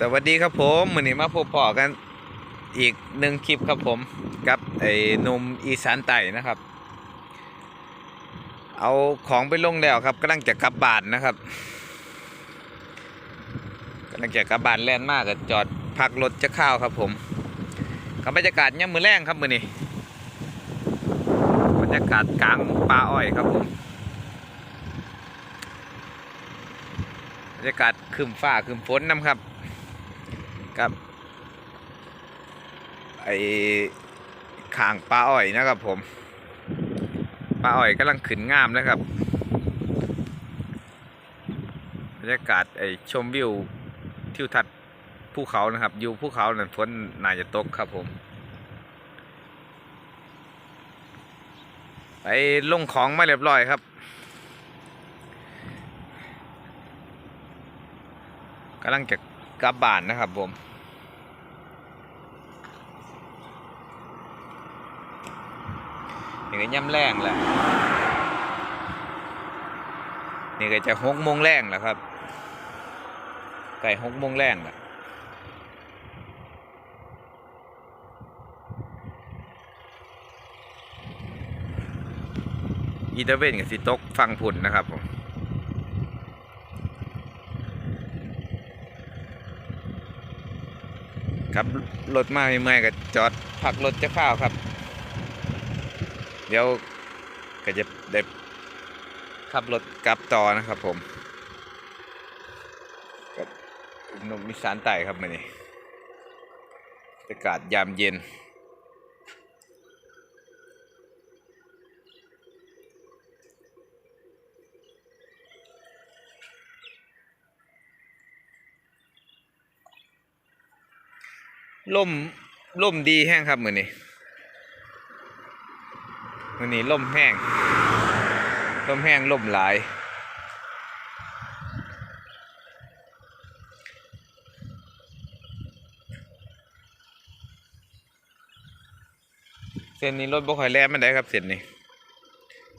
สวัสดีครับผมมือนี้มาพบปอกันอีกหนึ่งคลิปครับผมกับไอ้หนมอีสานไต่นะครับ เอาของไปลงแล้วครับกำลังจะกลับบ้านนะครับกำลังจะกลับบ้านแล่นมากก็จอดพักรถจะข้าวครับผมกับบรรยากาศย่ำมือแรงครับมือนี้บรรยากาศกลางป่าอ้อยครับผมบรรยากาศครึมฟ้าครึมฝนน้ำครับ กับไอ้ข่างปลาอ้อยนะครับผมปลาอ้อยกำลังขึ้นงามนะครับบรรยากาศไอ้ชมวิวทิวทัศน์ภูเขานะครับอยู่ภูเขานั่นฝนน่าจะตกครับผมไปลงของมาเรียบร้อยครับกำลังจะกลับบ้านนะครับผม นี่ก็ย่ำแรงแหละนี่ก็จะหกโมงแรงแล้วครับไก่หกโมงแรงแหละอีเตอร์เวนกับสิตกฟังผุนนะครับผมครับรถมาเมื่อยๆก็จอดพักรถจะข้าวครับ ดี๋ยวก็จะได้ขับรถกลับต่อนะครับผมกับหนุ่มมิสานไต่ครับมื่อนี้บรรยากาศยามเย็น ล่มล่มดีแห้งครับมือนี้ มือนี้ล่มแห้งล่มแห้งล่มหลาย เส้นนี้รถบ่ค่อยแล่นมันได้ครับเส้นนี้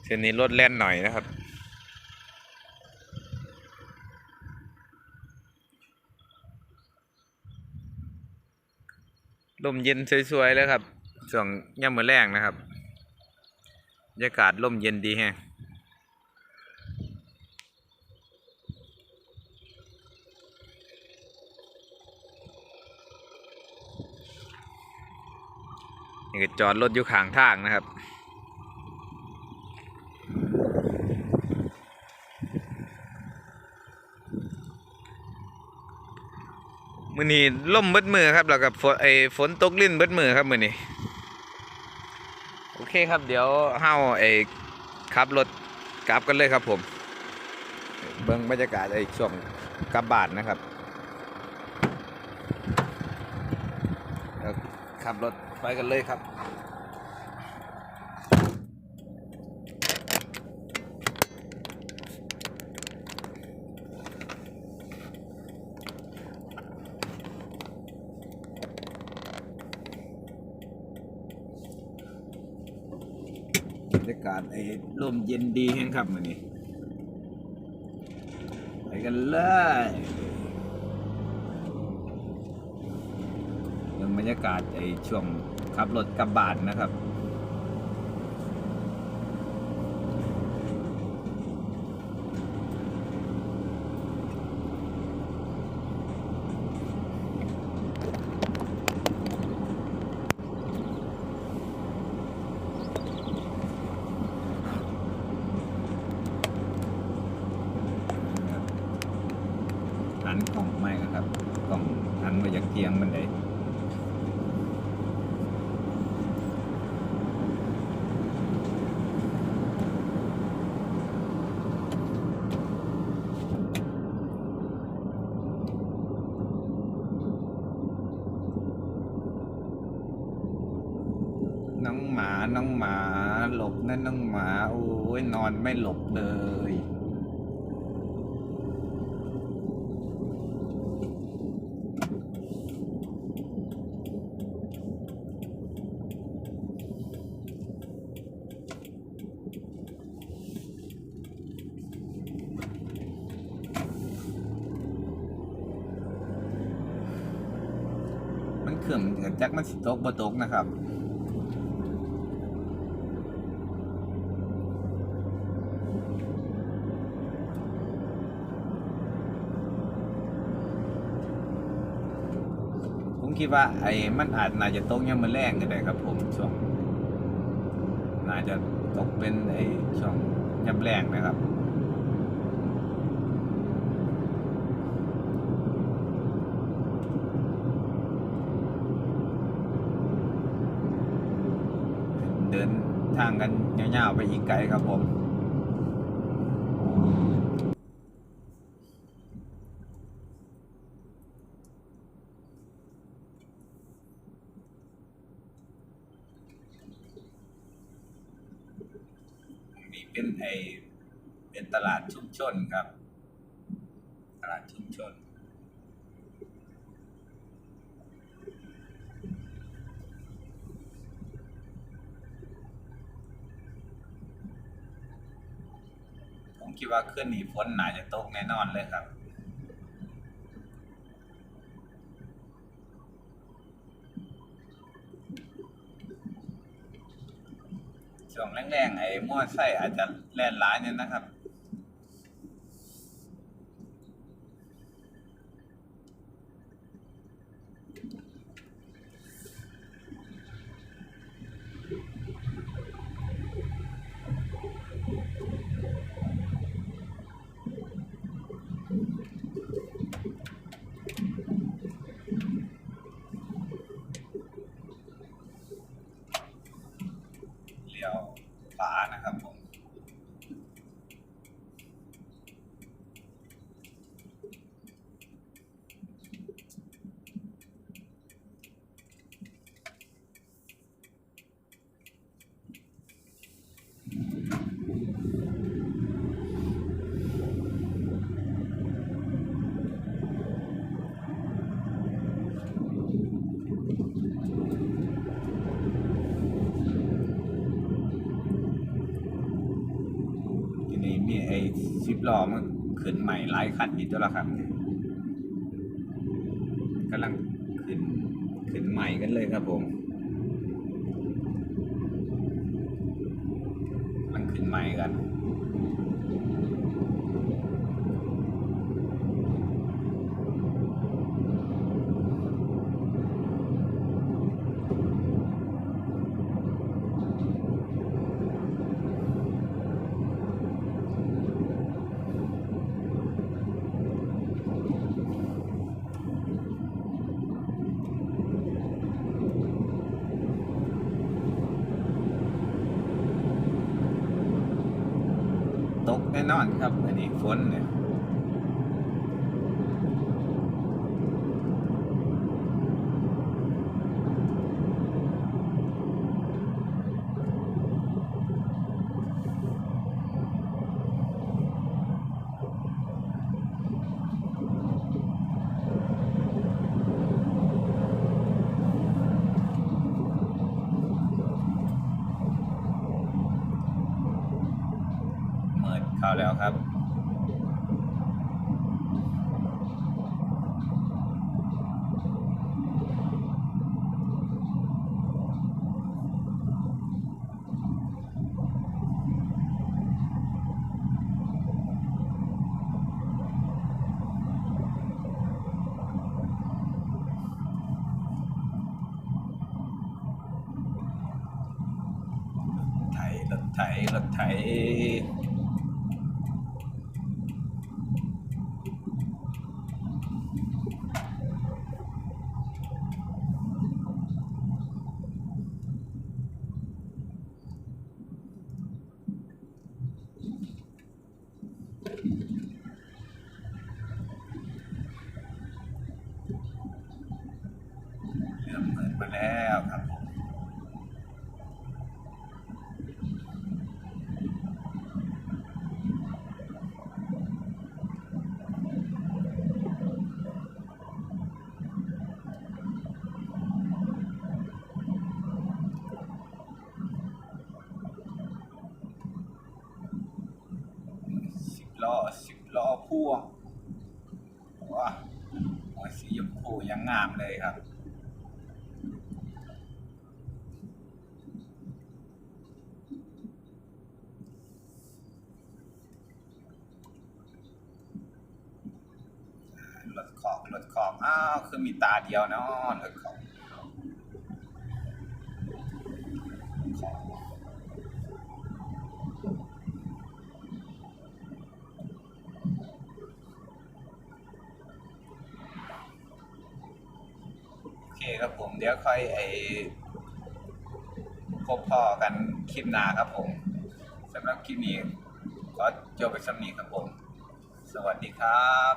เส้นนี้รถแล่นหน่อยนะครับลมเย็นสวยๆเลยครับส่วงย่ำมือแรงนะครับ รรยากาศลมเย็นดีแฮะนี่ก็จอดรถอยู่ข้างทางนะครับมือนี้ล่มเบิดมือครับแล้วกับฝนไอ้ฝนตกลิ่นเบิดมือครับมือนี้ คครับ เดี๋ยวเฮาไอ้ขับรถกลับกันเลยครับผม เบิ่งบรรยากาศไอ้ช่วงกลับบ้านนะครับขับรถไปกันเลยครับากาศไอ้ลมเย็นดีแห้งครับมือนี้ไปกันเลยยังบรรยากาศไอ้ช่วงขับรถกลับบ้านนะครับ หันกล่องไม่ครับกล่องหันมาจากเทียงมันได้น้องหมา น้องหมา หลบนั่นน้องหมา โอ้ย นอนไม่หลบเลย มันเครื่องกับจักมันสิตกบ่ตกนะครับ ดว่าไอ้มันอาจน่าจะตกยังมันแรงก็ได้ครับผมช่วงน่าจะตกเป็นไอ้ช่วงยำแรงนะครับเดินทางกันยาวๆไปอีกไกลครับผม นี่ เป็นไอเป็นตลาดชุมชนครับ ตลาดชุมชน ผมคิดว่าขึ้นนี่ฝนหนาจะตกแน่นอนเลยครับ ช่วงแรงๆไอ้มั่วไส้อาจจะแล่นร้ายเนี่ยนะครับ นี่ไอ้สิบล้อมันขึ้นใหม่หลายคันอยู่ตัวละครับกำลังขึ้นขึ้นใหม่กันเลยครับผมมันขึ้นใหม่กัน ตกแน่นอนครับอันนี้ฝนเนี่ย แล้วครับรถไถรถไถ เลยครับ ลดขอบลดขอบ อ้าว คือมีตาเดียวนาะลดขอบ เดี๋ยวค่อยไอพบพ่อกันคลิปหน้าครับผมสำหรับคลิปนี้ขอจบไปสำนีครับผม สวัสดีครับ